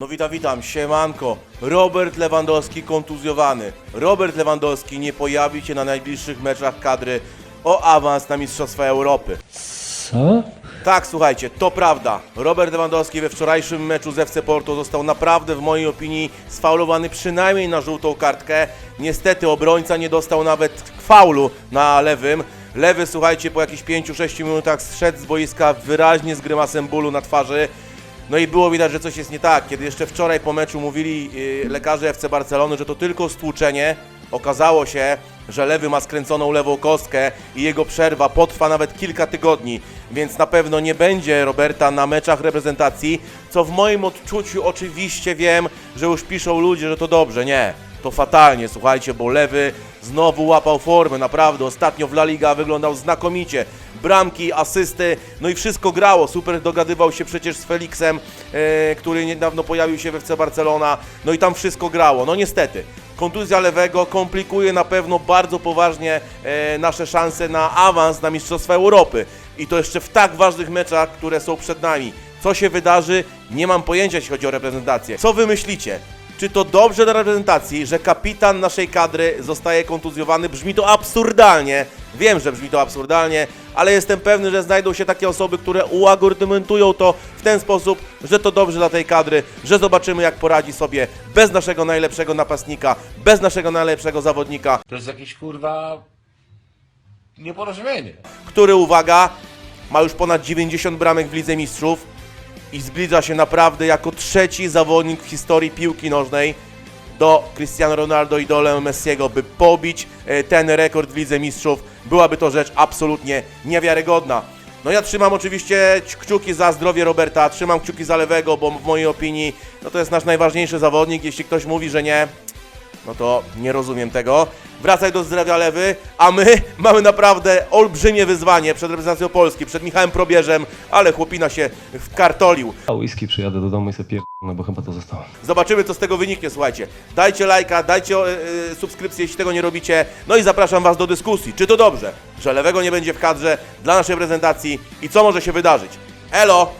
No witam, witam, siemanko. Robert Lewandowski kontuzjowany. Robert Lewandowski nie pojawi się na najbliższych meczach kadry o awans na Mistrzostwa Europy. Co? Tak, słuchajcie, to prawda. Robert Lewandowski we wczorajszym meczu z FC Porto został naprawdę, w mojej opinii, sfaulowany przynajmniej na żółtą kartkę. Niestety obrońca nie dostał nawet faulu na lewym. Lewy, słuchajcie, po jakichś 5-6 minutach zszedł z boiska wyraźnie z grymasem bólu na twarzy. No i było widać, że coś jest nie tak. Kiedy jeszcze wczoraj po meczu mówili yy, lekarze FC Barcelony, że to tylko stłuczenie, okazało się, że lewy ma skręconą lewą kostkę i jego przerwa potrwa nawet kilka tygodni, więc na pewno nie będzie Roberta na meczach reprezentacji, co w moim odczuciu oczywiście wiem, że już piszą ludzie, że to dobrze. Nie, to fatalnie, słuchajcie, bo lewy znowu łapał formę, naprawdę. Ostatnio w La Liga wyglądał znakomicie. Bramki, asysty, no i wszystko grało. Super dogadywał się przecież z Felixem, e, który niedawno pojawił się we FC Barcelona. No i tam wszystko grało. No niestety, kontuzja lewego komplikuje na pewno bardzo poważnie e, nasze szanse na awans na Mistrzostwa Europy. I to jeszcze w tak ważnych meczach, które są przed nami. Co się wydarzy? Nie mam pojęcia, jeśli chodzi o reprezentację. Co wy myślicie? Czy to dobrze dla reprezentacji, że kapitan naszej kadry zostaje kontuzjowany? Brzmi to absurdalnie. Wiem, że brzmi to absurdalnie, ale jestem pewny, że znajdą się takie osoby, które uargumentują to w ten sposób, że to dobrze dla tej kadry, że zobaczymy, jak poradzi sobie bez naszego najlepszego napastnika, bez naszego najlepszego zawodnika, To jest jakieś kurwa nieporozumienie. który, uwaga, ma już ponad 90 bramek w Lidze Mistrzów i zbliża się naprawdę jako trzeci zawodnik w historii piłki nożnej do Cristiano Ronaldo i do Leo Messiego, by pobić e, ten rekord w Lidze Mistrzów. Byłaby to rzecz absolutnie niewiarygodna. No ja trzymam oczywiście kciuki za zdrowie Roberta, trzymam kciuki za lewego, bo w mojej opinii no to jest nasz najważniejszy zawodnik. Jeśli ktoś mówi, że nie, no to nie rozumiem tego. Wracaj do zdrowia lewy, a my mamy naprawdę olbrzymie wyzwanie przed reprezentacją Polski, przed Michałem Probierzem, ale chłopina się wkartolił. A whisky przyjadę do domu i sobie pier... no bo chyba to zostało. Zobaczymy, co z tego wyniknie, słuchajcie. Dajcie lajka, dajcie e, subskrypcję, jeśli tego nie robicie. No i zapraszam Was do dyskusji. Czy to dobrze, że lewego nie będzie w kadrze dla naszej reprezentacji i co może się wydarzyć? Elo!